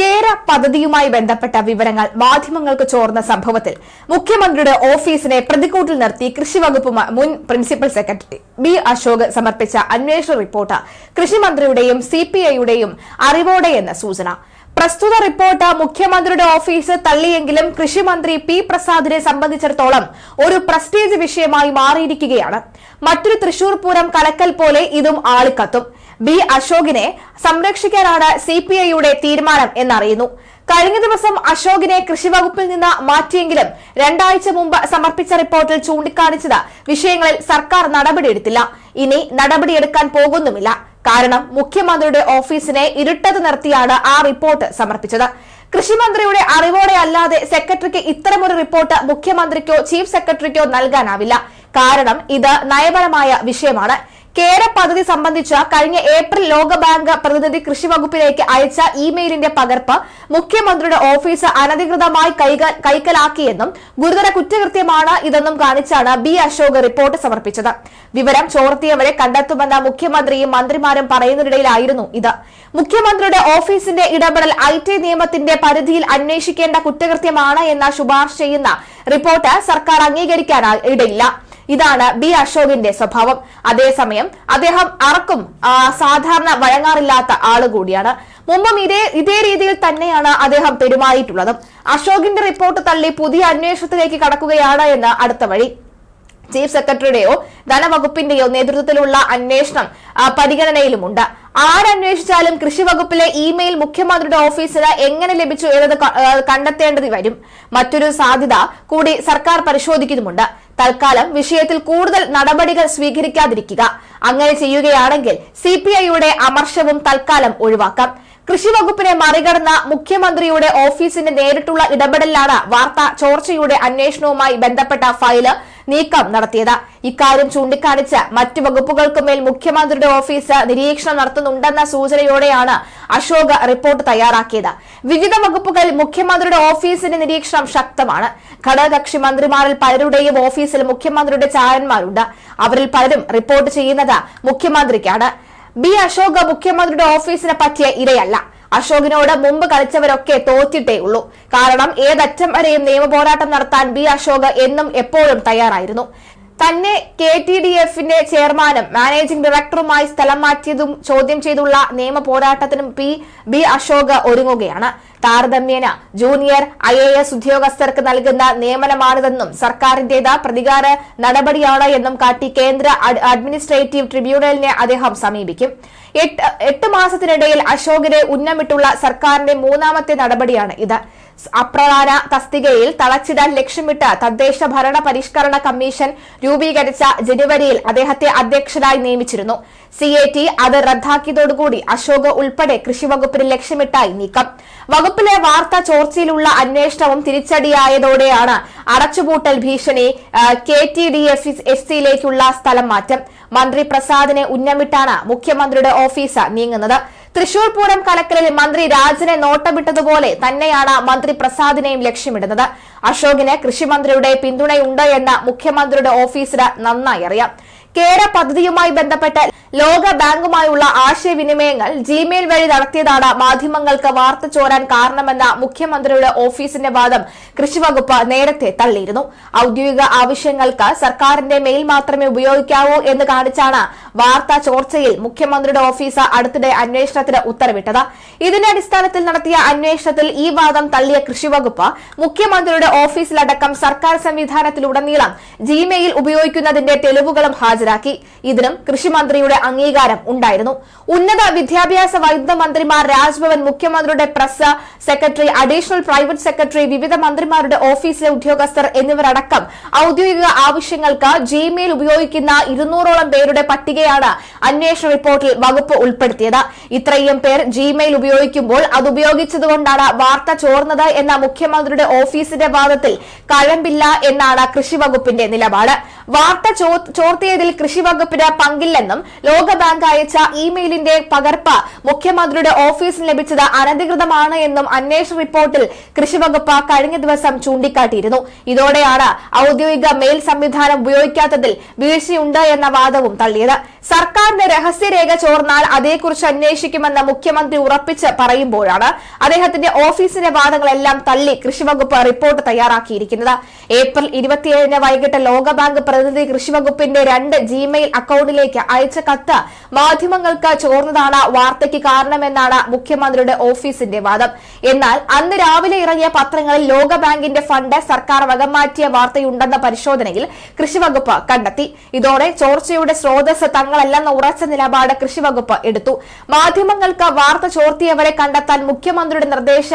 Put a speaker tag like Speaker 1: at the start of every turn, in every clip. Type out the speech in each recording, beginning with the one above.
Speaker 1: കേര പദ്ധതിയുമായി ബന്ധപ്പെട്ട വിവരങ്ങൾ മാധ്യമങ്ങൾക്ക് ചോർന്ന സംഭവത്തിൽ മുഖ്യമന്ത്രിയുടെ ഓഫീസിനെ പ്രതിക്കൂട്ടിൽ നിർത്തി കൃഷിവകുപ്പ് വകുപ്പ് മുൻ പ്രിൻസിപ്പൽ സെക്രട്ടറി ബി അശോക് സമർപ്പിച്ച അന്വേഷണ റിപ്പോർട്ട് കൃഷിമന്ത്രിയുടെയും സി പി ഐയുടെയും അറിവോടെയെന്ന് സൂചന. പ്രസ്തുത റിപ്പോർട്ട് മുഖ്യമന്ത്രിയുടെ ഓഫീസ് തള്ളിയെങ്കിലും കൃഷിമന്ത്രി പി പ്രസാദിനെ സംബന്ധിച്ചിടത്തോളം ഒരു പ്രസ്റ്റീജ് വിഷയമായി മാറിയിരിക്കുകയാണ്. മറ്റൊരു തൃശൂർ പൂരം കലക്കൽ പോലെ ഇതും ആളിക്കത്തും. ബി അശോകിനെ സംരക്ഷിക്കാനാണ് സി പി ഐയുടെ തീരുമാനം എന്നറിയുന്നു. കഴിഞ്ഞ ദിവസം അശോകിനെ കൃഷിവകുപ്പിൽ നിന്ന് മാറ്റിയെങ്കിലും രണ്ടാഴ്ച മുമ്പ് സമർപ്പിച്ച റിപ്പോർട്ടിൽ ചൂണ്ടിക്കാണിച്ചത് വിഷയങ്ങളിൽ സർക്കാർ നടപടിയെടുത്തില്ല. ഇനി നടപടിയെടുക്കാൻ പോകുന്നുമില്ല. കാരണം മുഖ്യമന്ത്രിയുടെ ഓഫീസിനെ ഇരുട്ടത്ത് നിർത്തിയാണ് ആ റിപ്പോർട്ട് സമർപ്പിച്ചത്. കൃഷിമന്ത്രിയുടെ അറിവോടെ അല്ലാതെ സെക്രട്ടറിക്ക് ഇത്തരമൊരു റിപ്പോർട്ട് മുഖ്യമന്ത്രിക്കോ ചീഫ് സെക്രട്ടറിക്കോ നൽകാനാവില്ല. കാരണം ഇത് നയപരമായ വിഷയമാണ്. കേര പദ്ധതി സംബന്ധിച്ച കഴിഞ്ഞ ഏപ്രിൽ ലോകബാങ്ക് പ്രതിനിധി കൃഷി വകുപ്പിലേക്ക് അയച്ച ഇമെയിലിന്റെ പകർപ്പ് മുഖ്യമന്ത്രിയുടെ ഓഫീസ് അനധികൃതമായി കൈക- കൈക്കലാക്കിയെന്നും ഗുരുതര കുറ്റകൃത്യമാണ് ഇതെന്നും കാണിച്ചാണ് ബി അശോക് റിപ്പോർട്ട് സമർപ്പിച്ചത്. വിവരം ചോർത്തിയവരെ കണ്ടെത്തുമെന്ന് മുഖ്യമന്ത്രിയും മന്ത്രിമാരും പറയുന്നതിനിടയിലായിരുന്നു ഇത്. മുഖ്യമന്ത്രിയുടെ ഓഫീസിന്റെ ഇടപെടൽ ഐ ടി നിയമത്തിന്റെ പരിധിയിൽ അന്വേഷിക്കേണ്ട കുറ്റകൃത്യമാണ് എന്ന ശുപാർശ ചെയ്യുന്ന റിപ്പോർട്ട് സർക്കാർ അംഗീകരിക്കാൻ ഇടയില്ല. ഇതാണ് ബി അശോകിന്റെ സ്വഭാവം. അതേസമയം അദ്ദേഹം അറക്കും സാധാരണ വഴങ്ങാറില്ലാത്ത ആൾ കൂടിയാണ്. മുമ്പും ഇതേ ഇതേ രീതിയിൽ തന്നെയാണ് അദ്ദേഹം പെരുമാറിയിട്ടുള്ളതും. അശോകിന്റെ റിപ്പോർട്ട് തള്ളി പുതിയ അന്വേഷണത്തിലേക്ക് കടക്കുകയാണ് എന്ന് അടുത്ത വഴി. ചീഫ് സെക്രട്ടറിയുടെയോ ധനവകുപ്പിന്റെയോ നേതൃത്വത്തിലുള്ള അന്വേഷണം പരിഗണനയിലുമുണ്ട്. ആരന്വേഷിച്ചാലും കൃഷി വകുപ്പിലെ ഇമെയിൽ മുഖ്യമന്ത്രിയുടെ ഓഫീസിന് എങ്ങനെ ലഭിച്ചു എന്നത് കണ്ടെത്തേണ്ടത് വരും. മറ്റൊരു സാധ്യത കൂടി സർക്കാർ പരിശോധിക്കുന്നുമുണ്ട്. തൽക്കാലം വിഷയത്തിൽ കൂടുതൽ നടപടികൾ സ്വീകരിക്കാതിരിക്കുക. അങ്ങനെ ചെയ്യുകയാണെങ്കിൽ സി പി ഐയുടെ അമർഷവും തൽക്കാലം ഒഴിവാക്കാം. കൃഷി വകുപ്പിനെ മറികടന്ന മുഖ്യമന്ത്രിയുടെ ഓഫീസിന്റെ നേരിട്ടുള്ള ഇടപെടലിലാണ് വാർത്താ ചോർച്ചയുടെ അന്വേഷണവുമായി ബന്ധപ്പെട്ട ഫയൽ നീക്കം നടത്തിയത്. ഇക്കാര്യം ചൂണ്ടിക്കാണിച്ച് മറ്റു വകുപ്പുകൾക്കുമേൽ മുഖ്യമന്ത്രിയുടെ ഓഫീസ് നിരീക്ഷണം നടത്തുന്നുണ്ടെന്ന സൂചനയോടെയാണ് അശോക് റിപ്പോർട്ട് തയ്യാറാക്കിയത്. വിവിധ വകുപ്പുകൾ മുഖ്യമന്ത്രിയുടെ ഓഫീസിന്റെ നിരീക്ഷണം ശക്തമാണ്. ഘടകകക്ഷി മന്ത്രിമാരിൽ പലരുടെയും ഓഫീസിൽ മുഖ്യമന്ത്രിയുടെ ചാരന്മാരുണ്ട് അവരിൽ പലരും റിപ്പോർട്ട് ചെയ്യുന്നത് മുഖ്യമന്ത്രിക്കാണ്. ബി അശോക് മുഖ്യമന്ത്രിയുടെ ഓഫീസിനെ പറ്റിയ ഇരയല്ല. അശോകിനോട് മുമ്പ് കളിച്ചവരൊക്കെ തോറ്റിട്ടേ ഉള്ളൂ. കാരണം ഏതറ്റം വരെയും നിയമപോരാട്ടം നടത്താൻ ബി അശോക് എന്നും എപ്പോഴും തയ്യാറായിരുന്നു. തന്നെ കെ ടി ഡി എഫിന്റെ ചെയർമാനും മാനേജിംഗ് ഡയറക്ടറുമായി സ്ഥലം മാറ്റിയതും ചോദ്യം ചെയ്തുള്ള നിയമ പോരാട്ടത്തിനും പി ബി അശോക് ഒരുങ്ങുകയാണ്. താരതമ്യേന ജൂനിയർ ഐ എ എസ് ഉദ്യോഗസ്ഥർക്ക് നൽകുന്ന നിയമനമാണിതെന്നും സർക്കാരിന്റേത് പ്രതികാര നടപടിയാണ് എന്നും കാട്ടി കേന്ദ്ര അഡ്മിനിസ്ട്രേറ്റീവ് ട്രിബ്യൂണലിനെ അദ്ദേഹം സമീപിക്കും. എട്ട് മാസത്തിനിടയിൽ അശോകിനെ ഉന്നമിട്ടുള്ള സർക്കാരിന്റെ മൂന്നാമത്തെ നടപടിയാണ് ഇത്. അപ്രധാന തസ്തികയിൽ തളച്ചിടാൻ ലക്ഷ്യമിട്ട് തദ്ദേശ ഭരണ പരിഷ്കരണ കമ്മീഷൻ രൂപീകരിച്ച ജനുവരിയിൽ അദ്ദേഹത്തെ അധ്യക്ഷനായി നിയമിച്ചിരുന്നു. സി എ ടി അത് റദ്ദാക്കിയതോടുകൂടി അശോക് ഉൾപ്പെടെ കൃഷി വകുപ്പിന് ലക്ഷ്യമിട്ടായി നീക്കം. വകുപ്പിലെ വാർത്താ ചോർച്ചയിലുള്ള അന്വേഷണവും തിരിച്ചടിയായതോടെയാണ് അടച്ചുപൂട്ടൽ ഭീഷണി K T D F F സിയിലേക്കുള്ള സ്ഥലം മാറ്റം. മന്ത്രി പ്രസാദിനെ ഉന്നമിട്ടാണ് മുഖ്യമന്ത്രിയുടെ ഓഫീസ് നീങ്ങുന്നത്. തൃശൂർ പൂരം കലക്കലിൽ മന്ത്രി രാജനെ നോട്ടമിട്ടതുപോലെ തന്നെയാണ് മന്ത്രി പ്രസാദിനെയും ലക്ഷ്യമിടുന്നത്. അശോകിന് കൃഷിമന്ത്രിയുടെ പിന്തുണയുണ്ട് എന്ന് മുഖ്യമന്ത്രിയുടെ ഓഫീസിന് നന്നായി അറിയാം. കേര പദ്ധതിയുമായി ബന്ധപ്പെട്ട് ലോക ബാങ്കുമായുള്ള ആശയവിനിമയങ്ങൾ ജിമെയിൽ വഴി നടത്തിയതാണ് മാധ്യമങ്ങൾക്ക് വാർത്ത ചോരാൻ കാരണമെന്ന മുഖ്യമന്ത്രിയുടെ ഓഫീസിന്റെ വാദം കൃഷിവകുപ്പ് നേരത്തെ തള്ളിയിരുന്നു. ഔദ്യോഗിക ആവശ്യങ്ങൾക്ക് സർക്കാരിന്റെ മെയിൽ മാത്രമേ ഉപയോഗിക്കാവൂ എന്ന് കാണിച്ചാണ് വാർത്താ ചോർച്ചയിൽ മുഖ്യമന്ത്രിയുടെ ഓഫീസ് അടുത്തിടെ അന്വേഷണത്തിന് ഉത്തരവിട്ടത്. ഇതിന്റെ അടിസ്ഥാനത്തിൽ നടത്തിയ അന്വേഷണത്തിൽ ഈ വാദം തള്ളിയ കൃഷിവകുപ്പ് മുഖ്യമന്ത്രിയുടെ ഓഫീസിലടക്കം സർക്കാർ സംവിധാനത്തിലുടനീളം ജിമെയിൽ ഉപയോഗിക്കുന്നതിന്റെ തെളിവുകളും ഹാജരാക്കി. ഇതിനും കൃഷിമന്ത്രിയുടെ അംഗീകാരം ഉണ്ടായിരുന്നു. ഉന്നത വിദ്യാഭ്യാസ വൈദ്യുത മന്ത്രിമാർ രാജ്ഭവൻ മുഖ്യമന്ത്രിയുടെ press secretary additional private secretary വിവിധ മന്ത്രിമാരുടെ ഓഫീസിലെ ഉദ്യോഗസ്ഥർ എന്നിവരടക്കം ഔദ്യോഗിക ആവശ്യങ്ങൾക്ക് ജിമെയിൽ ഉപയോഗിക്കുന്ന ഇരുന്നൂറോളം പേരുടെ പട്ടികയാണ് അന്വേഷണ റിപ്പോർട്ടിൽ വകുപ്പ് ഉൾപ്പെടുത്തിയത്. ഇത്രയും പേർ ജിമെയിൽ ഉപയോഗിക്കുമ്പോൾ അത് ഉപയോഗിച്ചതുകൊണ്ടാണ് വാർത്ത ചോർന്നത് എന്ന മുഖ്യമന്ത്രിയുടെ ഓഫീസിന്റെ വാദത്തിൽ കഴമ്പില്ല എന്നാണ് കൃഷി വകുപ്പിന്റെ നിലപാട്. വാർത്ത ചോർത്തിയതിൽ കൃഷി വകുപ്പിന് പങ്കില്ലെന്നും ലോകബാങ്ക് അയച്ച ഇമെയിലിന്റെ പകർപ്പ് മുഖ്യമന്ത്രിയുടെ ഓഫീസിന് ലഭിച്ചത് അനധികൃതമാണ് എന്നും അന്വേഷണ റിപ്പോർട്ടിൽ കൃഷിവകുപ്പ് കഴിഞ്ഞ ദിവസം ചൂണ്ടിക്കാട്ടിയിരുന്നു. ഇതോടെയാണ് ഔദ്യോഗിക മെയിൽ സംവിധാനം ഉപയോഗിക്കാത്തതിൽ വീഴ്ചയുണ്ട് എന്ന വാദവും തള്ളിയത്. സർക്കാരിന്റെ രഹസ്യരേഖ ചോർന്നാൽ അതേക്കുറിച്ച് അന്വേഷിക്കുമെന്ന് മുഖ്യമന്ത്രി ഉറപ്പിച്ച് പറയുമ്പോഴാണ് അദ്ദേഹത്തിന്റെ ഓഫീസിന്റെ വാദങ്ങളെല്ലാം തള്ളി കൃഷിവകുപ്പ് റിപ്പോർട്ട് തയ്യാറാക്കിയിരിക്കുന്നത്. ഏപ്രിൽ ഇരുപത്തിയേഴിന് വൈകിട്ട് ലോകബാങ്ക് പ്രതിനിധി കൃഷിവകുപ്പിന്റെ രണ്ട് ജിമെയിൽ അക്കൌണ്ടിലേക്ക് അയച്ച കത്ത് മാധ്യമങ്ങൾക്ക് ചോർന്നതാണ് വാർത്തയ്ക്ക് കാരണമെന്നാണ് മുഖ്യമന്ത്രിയുടെ ഓഫീസിന്റെ വാദം. എന്നാൽ അന്ന് രാവിലെ ഇറങ്ങിയ പത്രങ്ങളിൽ ലോകബാങ്കിന്റെ ഫണ്ട് സർക്കാർ വകമാറ്റിയ വാർത്തയുണ്ടെന്ന പരിശോധനയിൽ കൃഷിവകുപ്പ് കണ്ടെത്തി. ഇതോടെ ചോർച്ചയുടെ സ്രോതസ് തങ്ങളല്ലെന്ന ഉറച്ച നിലപാട് കൃഷിവകുപ്പ് എടുത്തു. മാധ്യമങ്ങൾക്ക് വാർത്ത ചോർത്തിയവരെ കണ്ടെത്താൻ മുഖ്യമന്ത്രിയുടെ നിർദ്ദേശ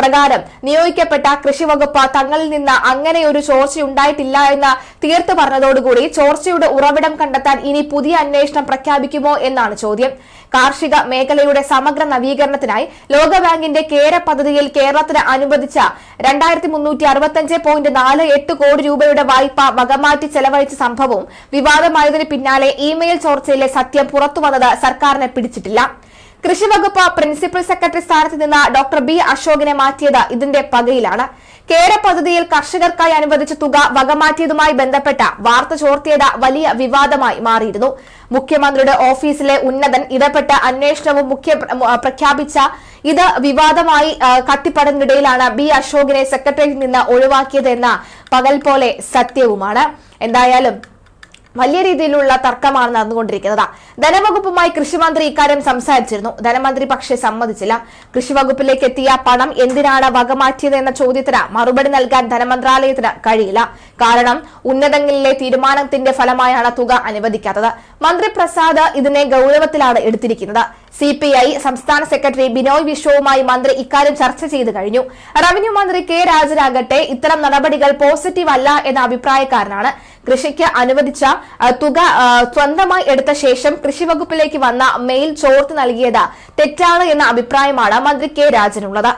Speaker 1: പ്രകാരം നിയോഗിക്കപ്പെട്ട കൃഷിവകുപ്പ് തങ്ങളിൽ നിന്ന് അങ്ങനെ ഒരു ചോർച്ചയുണ്ടായിട്ടില്ല എന്ന് തീർത്തു പറഞ്ഞതോടുകൂടി ചോർച്ചയുടെ ഉറവിടം കണ്ടെത്താൻ ഇനി പുതിയ അന്വേഷണം പ്രഖ്യാപിക്കുമോ എന്നാണ് ചോദ്യം. കാർഷിക മേഖലയുടെ സമഗ്ര നവീകരണത്തിനായി ലോകബാങ്കിന്റെ കേര പദ്ധതിയിൽ കേരളത്തിന് അനുവദിച്ച രണ്ടായിരത്തി മുന്നൂറ്റി അറുപത്തഞ്ച് പോയിന്റ് നാല് എട്ട് കോടി രൂപയുടെ വായ്പ വകമാറ്റി ചെലവഴിച്ച സംഭവവും വിവാദമായതിന് പിന്നാലെ ഇമെയിൽ ചോർച്ചയിലെ സത്യം പുറത്തുവന്നത് സർക്കാരിനെ പിടിച്ചിട്ടില്ല. കൃഷിവകുപ്പ് പ്രിൻസിപ്പൽ സെക്രട്ടറി സ്ഥാനത്ത് നിന്ന് ഡോക്ടർ ബി അശോകിനെ മാറ്റിയത് ഇതിന്റെ പകയിലാണ്. കേര പദ്ധതിയിൽ കർഷകർക്കായി അനുവദിച്ച തുക വകമാറ്റിയതുമായി ബന്ധപ്പെട്ട വാർത്ത ചോർത്തിയത് വലിയ വിവാദമായി മാറിയിരുന്നു. മുഖ്യമന്ത്രിയുടെ ഓഫീസിലെ ഉന്നതൻ ഇടപെട്ട അന്വേഷണവും മുഖ്യ പ്രഖ്യാപിച്ച ഇത് വിവാദമായി ആ, കത്തിപ്പടുന്നതിനിടയിലാണ് ബി അശോകിനെ സെക്രട്ടറിയിൽ നിന്ന് ഒഴിവാക്കിയതെന്ന പകൽ പോലെ സത്യവുമാണ്. എന്തായാലും വലിയ രീതിയിലുള്ള തർക്കമാണ് നടന്നുകൊണ്ടിരിക്കുന്നത്. ധനവകുപ്പുമായി കൃഷിമന്ത്രി ഇക്കാര്യം സംസാരിച്ചിരുന്നു. ധനമന്ത്രി പക്ഷേ സമ്മതിച്ചില്ല. കൃഷിവകുപ്പിലേക്ക് എത്തിയ പണം എന്തിനാണ് വകമാറ്റിയത് എന്ന ചോദ്യത്തിന് മറുപടി നൽകാൻ ധനമന്ത്രാലയത്തിന് കഴിയില്ല. കാരണം ഉന്നതങ്ങളിലെ തീരുമാനത്തിന്റെ ഫലമായാണ് തുക അനുവദിക്കാത്തത്. മന്ത്രി പ്രസാദ് ഇതിനെ ഗൌരവത്തിലാണ് എടുത്തിരിക്കുന്നത്. സി പി ഐ സംസ്ഥാന സെക്രട്ടറി ബിനോയ് വിശ്വവുമായി മന്ത്രി ഇക്കാര്യം ചർച്ച ചെയ്ത് കഴിഞ്ഞു. റവന്യൂ മന്ത്രി കെ രാജനാകട്ടെ ഇത്തരം നടപടികൾ പോസിറ്റീവ് അല്ല എന്ന അഭിപ്രായക്കാരനാണ്. കൃഷിക്ക് അനുവദിച്ച തുക സ്വന്തമായി എടുത്ത ശേഷം കൃഷി വകുപ്പിലേക്ക് വന്ന മെയിൽ ചോർത്ത് നൽകിയത് തെറ്റാണ് എന്ന അഭിപ്രായമാണ് മന്ത്രി കെ രാജനുള്ളത്.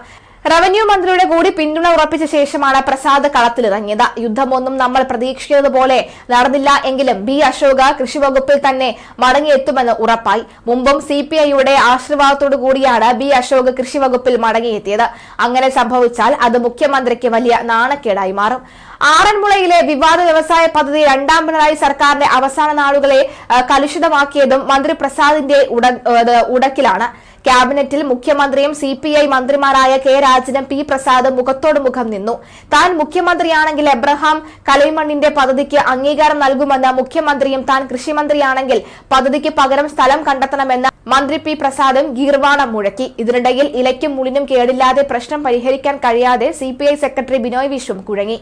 Speaker 1: റവന്യൂ മന്ത്രിയുടെ കൂടി പിന്തുണ ഉറപ്പിച്ച ശേഷമാണ് പ്രസാദ് കളത്തിലിറങ്ങിയത്. യുദ്ധമൊന്നും നമ്മൾ പ്രതീക്ഷിക്കുന്നതുപോലെ നടന്നില്ല എങ്കിലും ബി അശോക കൃഷി വകുപ്പിൽ തന്നെ മടങ്ങിയെത്തുമെന്ന് ഉറപ്പായി. മുമ്പും സി പി ഐയുടെ ആശീർവാദത്തോടു കൂടിയാണ് ബി അശോക് കൃഷി വകുപ്പിൽ മടങ്ങിയെത്തിയത്. അങ്ങനെ സംഭവിച്ചാൽ അത് മുഖ്യമന്ത്രിക്ക് വലിയ നാണക്കേടായി മാറും. ആറന്മുളയിലെ വിവാദ വ്യവസായ പദ്ധതി രണ്ടാം പിണറായി സർക്കാരിന്റെ അവസാന നാളുകളെ കലുഷിതമാക്കിയതും മന്ത്രി പ്രസാദിന്റെ ഉട- ഉടക്കിലാണ്. ക്യാബിനറ്റിൽ മുഖ്യമന്ത്രിയും സി പി ഐ മന്ത്രിമാരായ കെ രാജനും പി പ്രസാദും മുഖത്തോട് മുഖം നിന്നു. താൻ മുഖ്യമന്ത്രിയാണെങ്കിൽ എബ്രഹാം കലൈമണ്ണിന്റെ പദ്ധതിക്ക് അംഗീകാരം നൽകുമെന്ന് മുഖ്യമന്ത്രിയും താൻ കൃഷിമന്ത്രിയാണെങ്കിൽ പദ്ധതിക്ക് പകരം സ്ഥലം കണ്ടെത്തണമെന്ന് മന്ത്രി പി പ്രസാദും ഗീർവാണം മുഴക്കി. ഇതിനിടയിൽ ഇലയ്ക്കും മുളിനും കേടില്ലാതെ പ്രശ്നം പരിഹരിക്കാൻ കഴിയാതെ സി സെക്രട്ടറി ബിനോയ് വിശ്വം കുഴങ്ങി.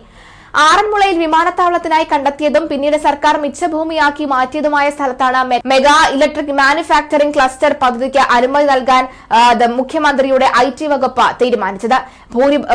Speaker 1: ആറന്മുളയിൽ വിമാനത്താവളത്തിനായി കണ്ടെത്തിയതും പിന്നീട് സർക്കാർ മിച്ചഭൂമിയാക്കി മാറ്റിയതുമായ സ്ഥലത്താണ് മെഗാ ഇലക്ട്രിക് മാനുഫാക്ചറിംഗ് ക്ലസ്റ്റർ പദ്ധതിക്ക് അനുമതി നൽകാൻ മുഖ്യമന്ത്രിയുടെ ഐ ടി വകുപ്പ് തീരുമാനിച്ചത്.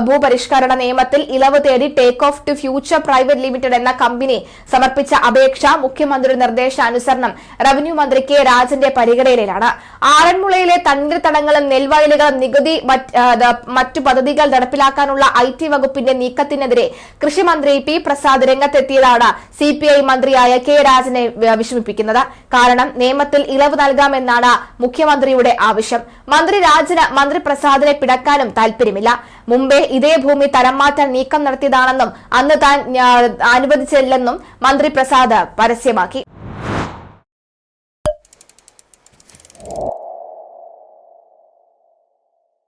Speaker 1: ഭൂപരിഷ്കരണ നിയമത്തിൽ ഇളവ് തേടി take off to future private limited എന്ന കമ്പനി സമർപ്പിച്ച അപേക്ഷ മുഖ്യമന്ത്രിയുടെ നിർദ്ദേശാനുസരണം റവന്യൂ മന്ത്രി കെ രാജന്റെ പരിഗണനയിലാണ്. ആറന്മുളയിലെ തണ്ണീർത്തടങ്ങളും നെൽവയലുകളും നികുതി മറ്റ്, പദ്ധതികൾ നടപ്പിലാക്കാനുള്ള ഐ ടി വകുപ്പിന്റെ നീക്കത്തിനെതിരെ കൃഷിമന്ത്രി പി പ്രസാദ് രംഗത്തെത്തിയതാണ് സി പി ഐ മന്ത്രിയായ കെ രാജനെ വിഷമിപ്പിക്കുന്നത്. കാരണം നിയമത്തിൽ ഇളവ് നൽകാമെന്നാണ് മുഖ്യമന്ത്രിയുടെ ആവശ്യം. മന്ത്രി രാജന് മന്ത്രി പ്രസാദിനെ പിടക്കാനും താൽപര്യമില്ല മുമ്പേ ഇതേ ഭൂമി തരംമാറ്റാൻ നീക്കം നടത്തിയതാണെന്നും അന്ന് താൻ അനുവദിച്ചില്ലെന്നും മന്ത്രി പ്രസാദ് പരസ്യമാക്കി.